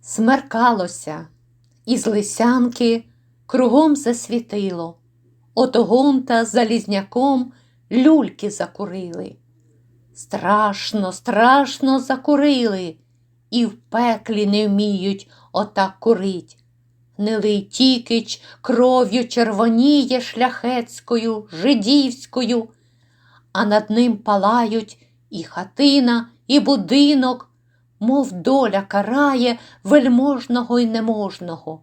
Смеркалося, із лисянки кругом засвітило. От гонта залізняком люльки закурили. Страшно, страшно закурили, і в пеклі не вміють отак курить. Гнилий тікич кров'ю червоніє шляхетською, жидівською, а над ним палають і хатина, і будинок, мов доля карає вельможного й неможного.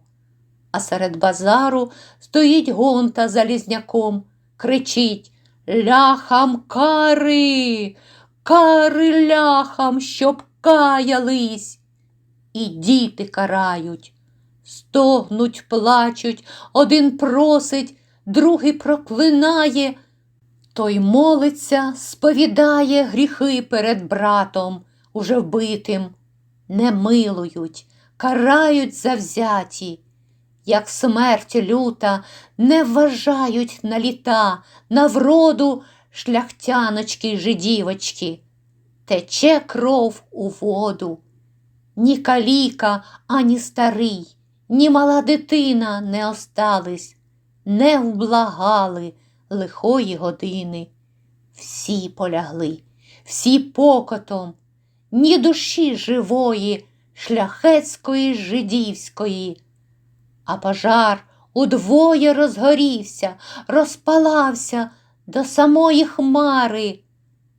А серед базару стоїть гонта залізняком, кричить Ляхам кари, кари ляхам, щоб каялись. І діти карають, стогнуть, плачуть, один просить, другий проклинає, той молиться, сповідає гріхи перед братом, уже вбитим, не милують, карають завзяті, як смерть люта, не вважають на літа, на вроду шляхтяночки й жидівочки. Тече кров у воду. Ні каліка, ані старий, ні мала дитина не остались, не вблагали лихої години. Всі полягли, всі покотом, ні душі живої, шляхетської жидівської. А пожар удвоє розгорівся, розпалався до самої хмари.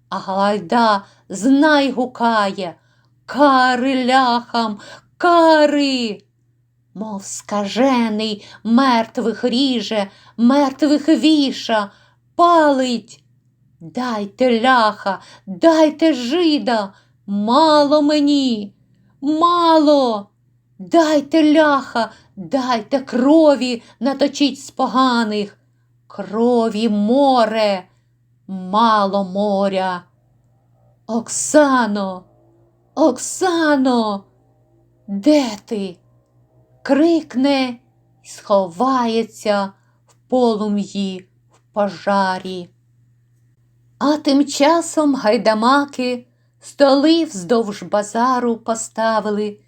А Галайда знай гукає Кари ляхам, кари, мов скажений мертвих ріже, мертвих віша, палить. Дайте ляха, дайте жида, мало мені, мало. Дайте ляха, дайте крові наточить з поганих, крові море, мало моря. Оксано, Оксано, де ти? Крикне сховається в полум'ї в пожарі. А тим часом гайдамаки столи вздовж базару поставили,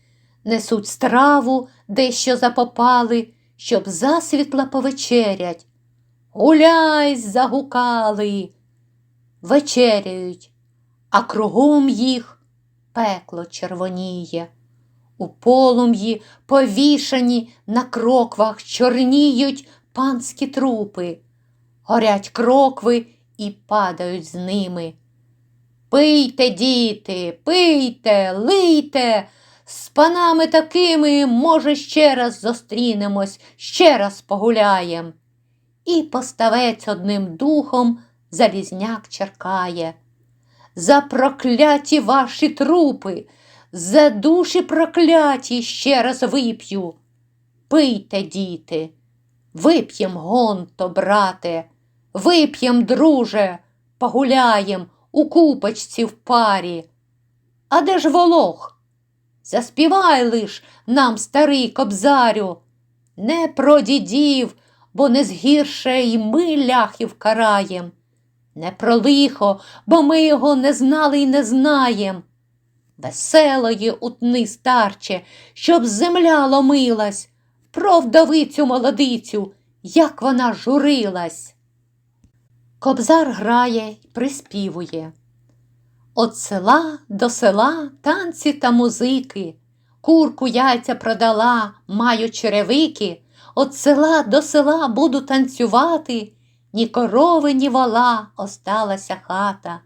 несуть страву, дещо запопали, щоб засвітла повечерять. Гуляй, загукали, вечеряють, а кругом їх пекло червоніє. У полум'ї повішані на кроквах чорніють панські трупи, горять крокви і падають з ними. Пийте, діти, пийте, лийте, з панами такими, може, ще раз зустрінемось, ще раз погуляєм. І поставець одним духом залізняк черкає. За прокляті ваші трупи, за душі прокляті ще раз вип'ю. Пийте, діти, вип'єм гонто, брате, вип'єм, друже, погуляєм у купочці в парі. А де ж волох? Заспівай лиш нам, старий кобзарю, не про дідів, бо не згірше й ми ляхів караєм. Не про лихо, бо ми його не знали й не знаєм. Веселої утни, старче, щоб земля ломилась, про вдовицю молодицю, як вона журилась. Кобзар грає приспівує. От села до села танці та музики, курку яйця продала, маю черевики, от села до села буду танцювати, ні корови, ні вола осталася хата.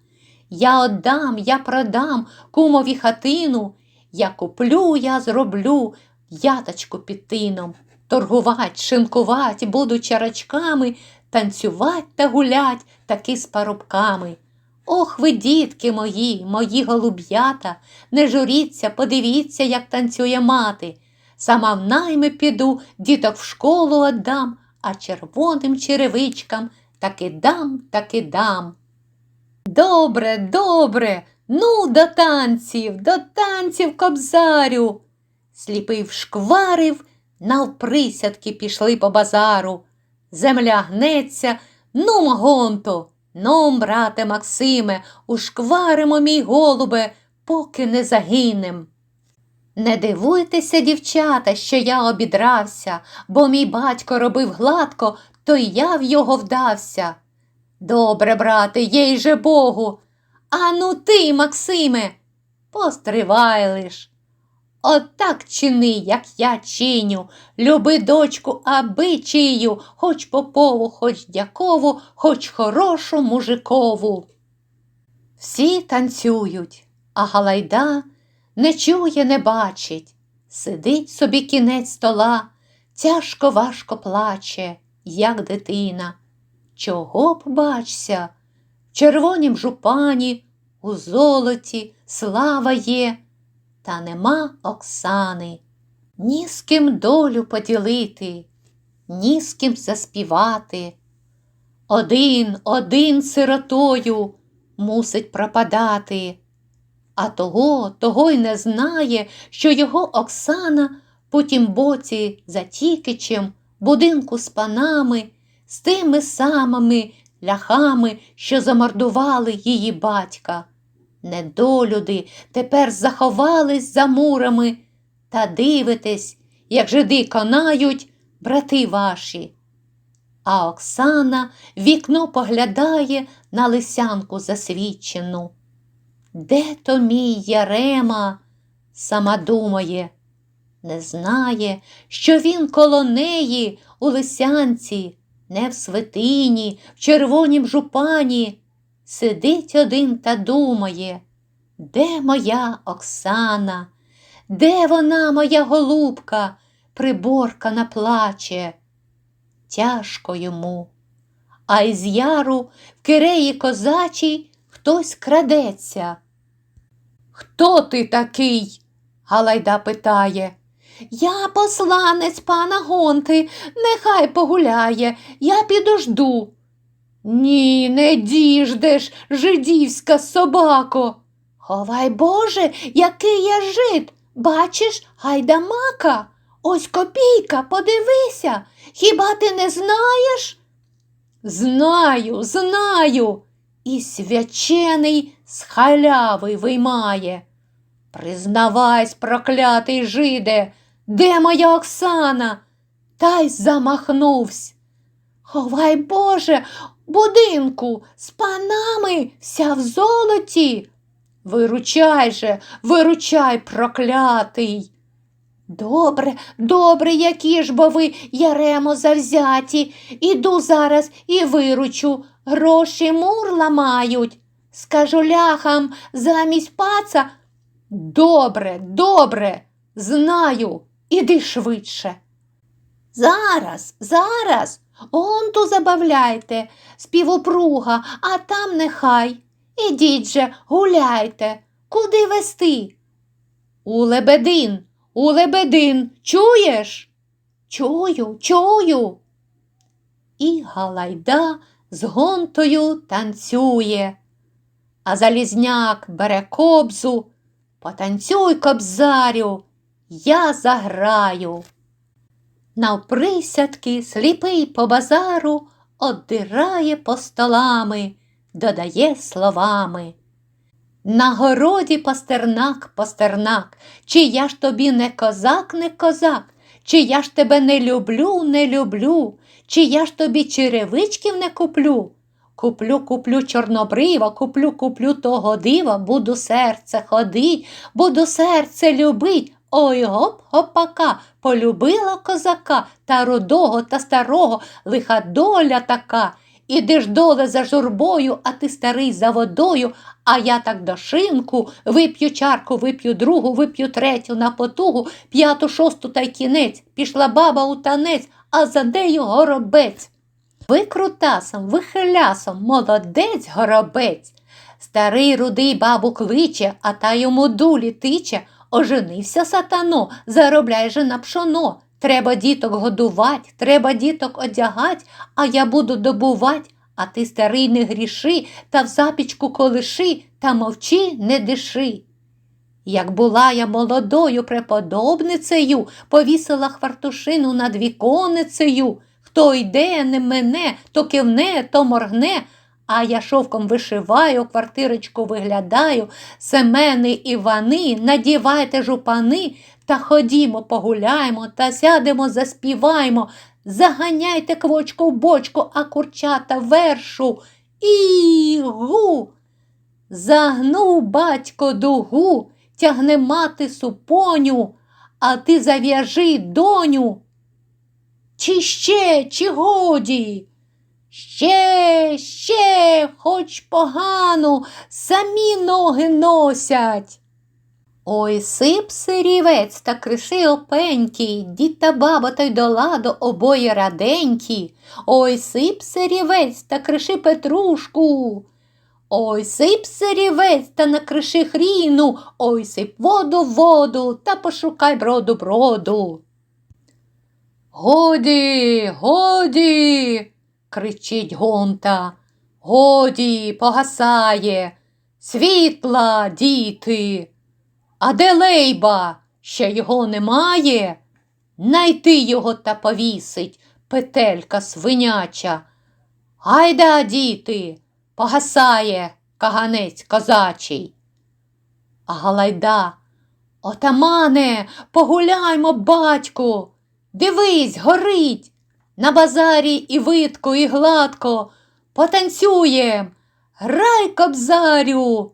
Я отдам, я продам кумові хатину, я куплю, я зроблю яточку під тином, торгувать, шинкувать, буду чарачками, танцювать та гулять таки з парубками. Ох ви, дітки мої, мої голуб'ята, не журіться, подивіться, як танцює мати. Сама в найми піду, діток в школу отдам, а червоним черевичкам таки дам, таки дам. Добре, добре, ну до танців, до танців, кобзарю. Сліпий вшкварив, навприсядки пішли по базару. Земля гнеться, ну, гонто. Ну, брате Максиме, ушкваримо, мій голубе, поки не загинем. Не дивуйтеся, дівчата, що я обідрався, бо мій батько робив гладко, то й я в його вдався. Добре, брате, їй же Богу. А ну ти, Максиме, постривай лиш. Отак чини, як я чиню, люби дочку, аби хоч попову, хоч дякову, хоч хорошу мужикову. Всі танцюють, а Галайда не чує, не бачить. Сидить собі кінець стола, тяжко важко плаче, як дитина. Чого б бачся? В червонім жупані, у золоті слава є, та нема Оксани. Ні з ким долю поділити, ні з ким заспівати. Один, один сиротою мусить пропадати, а того, того й не знає, що його Оксана по тім боці за Тікичем, будинку з панами, з тими самими ляхами, що замордували її батька. Недолюди тепер заховались за мурами, та дивитесь, як жиди конають брати ваші. А Оксана вікно поглядає на лисянку засвідчену. Де то мій Ярема? Сама думає, не знає, що він коло неї у лисянці, не в святині, в червонім жупані. Сидить один та думає, де моя Оксана, де вона, моя голубка, приборкана плаче? Тяжко йому. А із яру в киреї козачій хтось крадеться. Хто ти такий? Галайда питає. Я посланець пана Гонти, нехай погуляє, я підожду. Ні, не діждеш, жидівська собако. Ховай Боже, який я жид. Бачиш, гайдамака. Ось копійка, подивися. Хіба ти не знаєш? Знаю, знаю. І свячений з халяви виймає. Признавайсь, проклятий жиде, де моя Оксана? Та й замахнувся. Ховай Боже, будинку з панами вся в золоті. Виручай же, виручай, проклятий. Добре, добре, які ж бо ви, Яремо, завзяті. Іду зараз і виручу. Гроші мурла мають. Скажу ляхам замість паца. Добре, добре, знаю, іди швидше. Зараз, зараз, он ту забавляйте, співопруга, а там нехай. Ідіть же, гуляйте, куди вести? У Лебедин, у Лебедин, чуєш? Чую, чую. І Галайда з гонтою танцює, а Залізняк бере кобзу. Потанцюй, кобзарю, я заграю. Навприсядки сліпий по базару оддирає по столами, додає словами. На городі пастернак, пастернак, чи я ж тобі не козак, не козак, чи я ж тебе не люблю, не люблю, чи я ж тобі черевичків не куплю. Куплю, куплю чорнобрива, куплю, куплю того дива, буду серце ходить, буду серце любить. Ой гоп гопака, полюбила козака та рудого та старого, лиха доля така. Ідеш доле за журбою, а ти старий за водою, а я так до шинку вип'ю чарку, вип'ю другу, вип'ю третю на потугу, п'яту, шосту та й кінець. Пішла баба у танець, а за нею горобець. Ви крутасом, ви хилясом, молодець горобець. Старий рудий бабу кличе, а та йому дулі тиче. Оженився сатано, заробляй же на пшоно. Треба діток годувать, треба діток одягать, а я буду добувать, а ти, старий, не гріши, та в запічку колиши, та мовчи, не диши. Як була я молодою преподобницею, повісила хвартушину над віконицею, хто йде, не мене, то кивне, то моргне, А я шовком вишиваю, квартирочку виглядаю, Семени Івани, надівайте жупани, та ходімо, погуляємо, та сядемо, заспіваємо, заганяйте квочку в бочку, а курчата вершу. І-гу. Загнув батько дугу, тягне мати супоню, а ти зав'яжи доню. Чи ще, чи годі? Ще, ще, хоч погано, самі ноги носять. Ой, сип сирівець та криши опенький, дід та баба та й до ладу обоє раденькі. Ой, сип сирівець та криши петрушку. Ой, сип сирівець та накриши хріну, ой, сип воду воду та пошукай броду броду. Годі, годі, кричить гонта. Годі, погасає. Світла, діти. А де лейба? Ще його немає? Найти його та повісить, петелька свиняча. Гайда, діти, погасає каганець козачий. А Галайда, отамане, погуляймо, батьку. Дивись, горить. На базарі і видко, і гладко. Потанцюєм. Грай, кобзарю.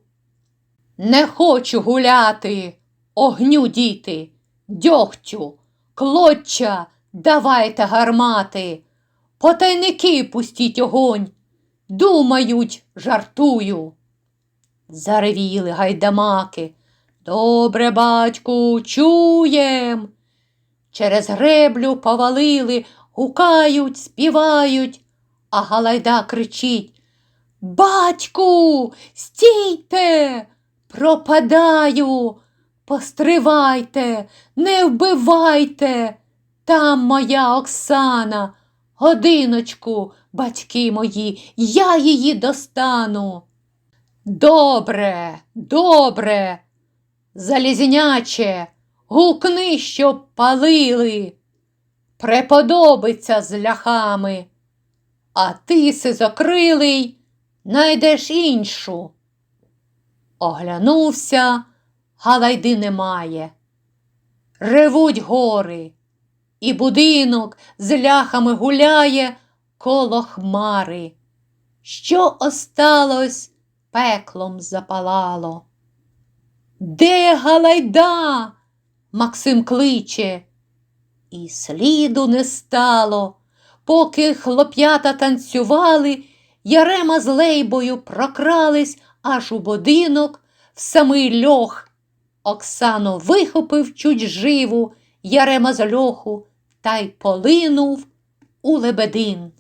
Не хочу гуляти, огню діти, дьогтю, клоччя, давайте гармати. Потайники пустіть огонь. Думають, жартую. Заревіли гайдамаки. Добре, батьку, чуєм. Через греблю повалили, гукають, співають, а Галайда кричить Батьку, стійте, пропадаю, постривайте, не вбивайте. Там моя Оксана, годиночку, батьки мої, я її достану. Добре, добре, залізіняче, гукни, щоб палили. Преподобиться з ляхами, а ти, сизокрилий, найдеш іншу. Оглянувся, галайди немає. Ревуть гори, і будинок з ляхами гуляє коло хмари. Що осталось, пеклом запалало. Де Галайда? Максим кличе. І сліду не стало, поки хлоп'ята танцювали, Ярема з лейбою прокрались аж у будинок в самий льох. Оксану вихопив чуть живу, Ярема з льоху та й полинув у лебедин.